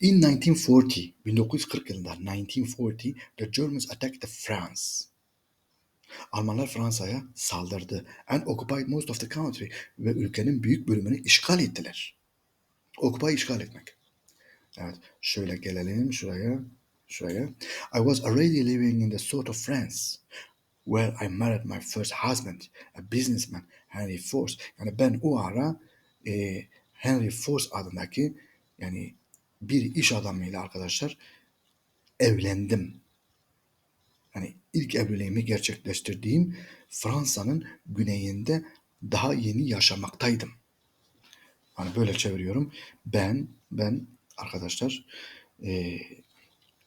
In 1940, 1940 yılında 1940, the Germans attacked France. Almanlar Fransa'ya saldırdı and occupied most of the country ve ülkenin büyük bölümünü işgal ettiler. Occupy işgal etmek. Evet, şöyle gelelim şuraya, şuraya. I was already living in the south of France, where I married my first husband, a businessman, Henry Force. Yani ben o ara e, Henry Force adındaki yani bir iş adamıyla arkadaşlar evlendim. Yani ilk evliliğimi gerçekleştirdiğim Fransa'nın güneyinde daha yeni yaşamaktaydım. Hani böyle çeviriyorum. Ben ben arkadaşlar e,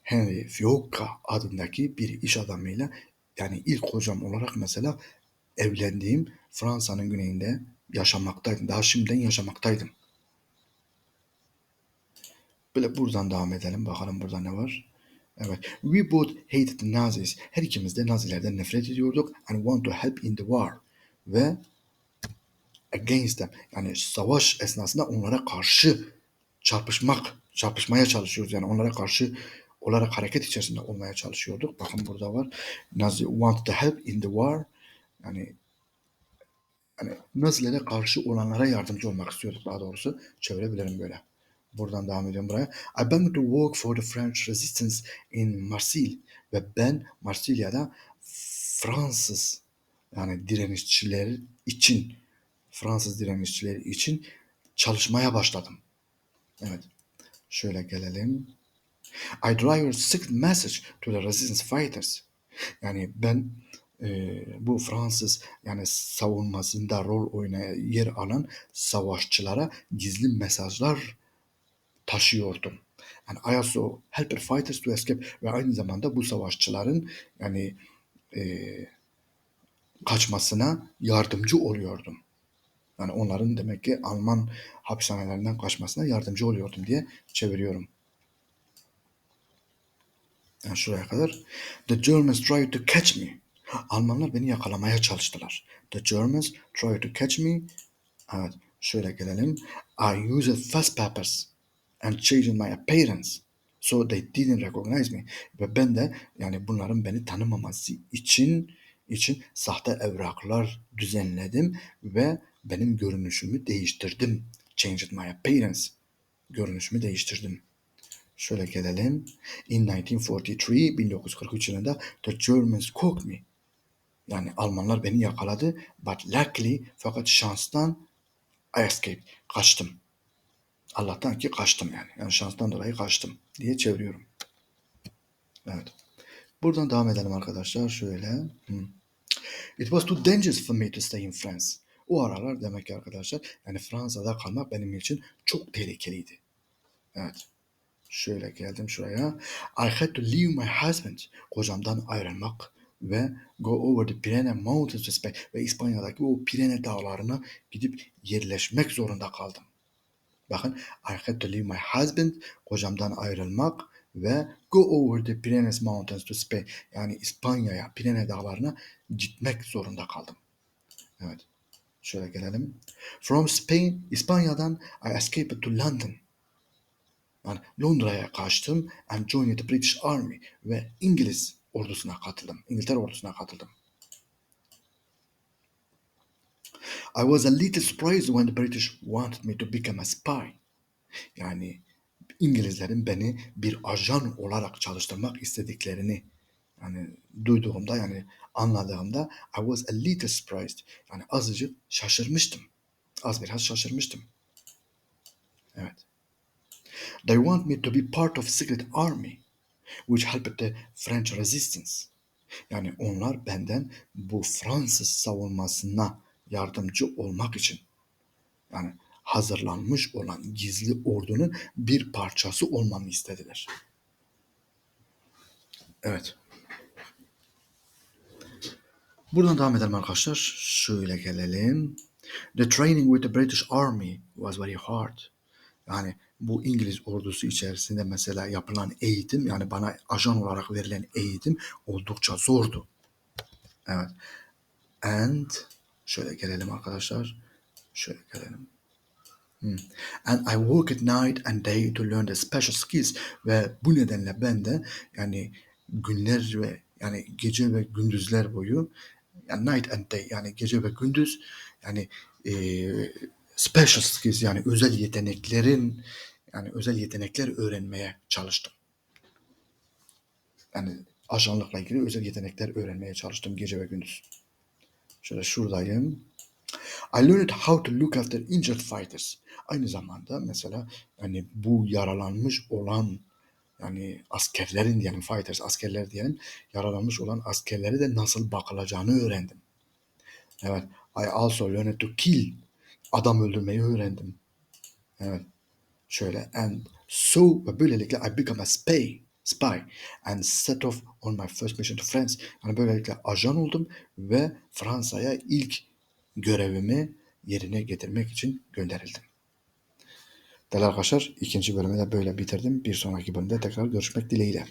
Henry Fiocca adındaki bir iş adamıyla yani ilk hocam olarak mesela evlendiğim Fransa'nın güneyinde yaşamaktaydım. Daha şimdiden yaşamaktaydım. Böyle buradan devam edelim. Bakalım burada ne var. Evet. We both hated the Nazis. Her ikimiz de Nazilerden nefret ediyorduk. And want to help in the war. Ve against them. Yani savaş esnasında onlara karşı çarpışmak, çarpışmaya çalışıyoruz. Yani onlara karşı olarak hareket içerisinde olmaya çalışıyorduk. Bakın burada var. Nazi want to help in the war. Yani yani Nazilere karşı olanlara yardımcı olmak istiyorduk daha doğrusu. Çevirebilirim böyle. Buradan devam ediyorum buraya. I began to work for the French resistance in Marseille. Ve ben Marsilya'da Fransız yani direnişçiler için Fransız direnişçileri için çalışmaya başladım. Evet. Şöyle gelelim. I drive a secret message to the resistance fighters. Yani ben e, bu Fransız yani savunmasında rol oynaya yer alan savaşçılara gizli mesajlar taşıyordum. Yani I also help fighters to escape ve aynı zamanda bu savaşçıların yani e, kaçmasına yardımcı oluyordum. Yani onların demek ki Alman hapishanelerinden kaçmasına yardımcı oluyordum diye çeviriyorum. Yani şuraya kadar. The Germans tried to catch me. Almanlar beni yakalamaya çalıştılar. The Germans tried to catch me. Evet, şöyle gelelim. I used fast papers and changed my appearance. So they didn't recognize me. Ve ben de yani bunların beni tanımaması için için sahte evraklar düzenledim ve benim görünüşümü değiştirdim. Changed my appearance. Görünüşümü değiştirdim. Şöyle gelelim. In 1943, 1943 yılında the Germans caught me. Yani Almanlar beni yakaladı. But luckily, fakat şanstan I escaped. Kaçtım. Allah'tan ki kaçtım yani. Yani şanstan dolayı kaçtım diye çeviriyorum. Evet. Buradan devam edelim arkadaşlar. Şöyle. Hmm. It was too dangerous for me to stay in France. O aralar demek ki arkadaşlar yani Fransa'da kalmak benim için çok tehlikeliydi. Evet. Şöyle geldim şuraya. I had to leave my husband. Kocamdan ayrılmak ve go over the Pyrenees Mountains ve İspanya'daki o Pirene dağlarına gidip yerleşmek zorunda kaldım. Bakın I had to leave my husband. Kocamdan ayrılmak ve go over the Pyrenees Mountains to Spain. Yani İspanya'ya, Pirene dağlarına gitmek zorunda kaldım. Evet. Şöyle gelelim. From Spain, İspanya'dan I escaped to London. Yani Londra'ya kaçtım and joined the British Army ve İngiliz ordusuna katıldım. İngiltere ordusuna katıldım. I was a little surprised when the British wanted me to become a spy. Yani İngilizlerin beni bir ajan olarak çalıştırmak istediklerini yani duyduğumda yani anladığımda I was a little surprised. Yani azıcık şaşırmıştım. Az biraz şaşırmıştım. Evet. They want me to be part of secret army which helped the French resistance. Yani onlar benden bu Fransız savunmasına yardımcı olmak için yani hazırlanmış olan gizli ordunun bir parçası olmamı istediler. Evet. Buradan devam edelim arkadaşlar. Şöyle gelelim. The training with the British Army was very hard. Yani bu İngiliz ordusu içerisinde mesela yapılan eğitim yani bana ajan olarak verilen eğitim oldukça zordu. Evet. And şöyle gelelim arkadaşlar. Şöyle gelelim. And I work at night and day to learn the special skills. Ve bu nedenle ben de yani günler ve yani gece ve gündüzler boyu yani night and day yani gece ve gündüz yani e, special skills yani özel yeteneklerin yani özel yetenekler öğrenmeye çalıştım. Yani ajanlıkla ilgili özel yetenekler öğrenmeye çalıştım gece ve gündüz. Şöyle şuradayım. I learned how to look after injured fighters. Aynı zamanda mesela yani bu yaralanmış olan yani askerlerin diyelim fighters askerler diyelim yaralanmış olan askerlere de nasıl bakılacağını öğrendim. Evet. I also learned to kill. Adam öldürmeyi öğrendim. Evet. Şöyle and so ve böylelikle I become a spy spy and set off on my first mission to France. Yani böylelikle ajan oldum ve Fransa'ya ilk görevimi yerine getirmek için gönderildim. Değerli arkadaşlar ikinci bölümü de böyle bitirdim. Bir sonraki bölümde tekrar görüşmek dileğiyle.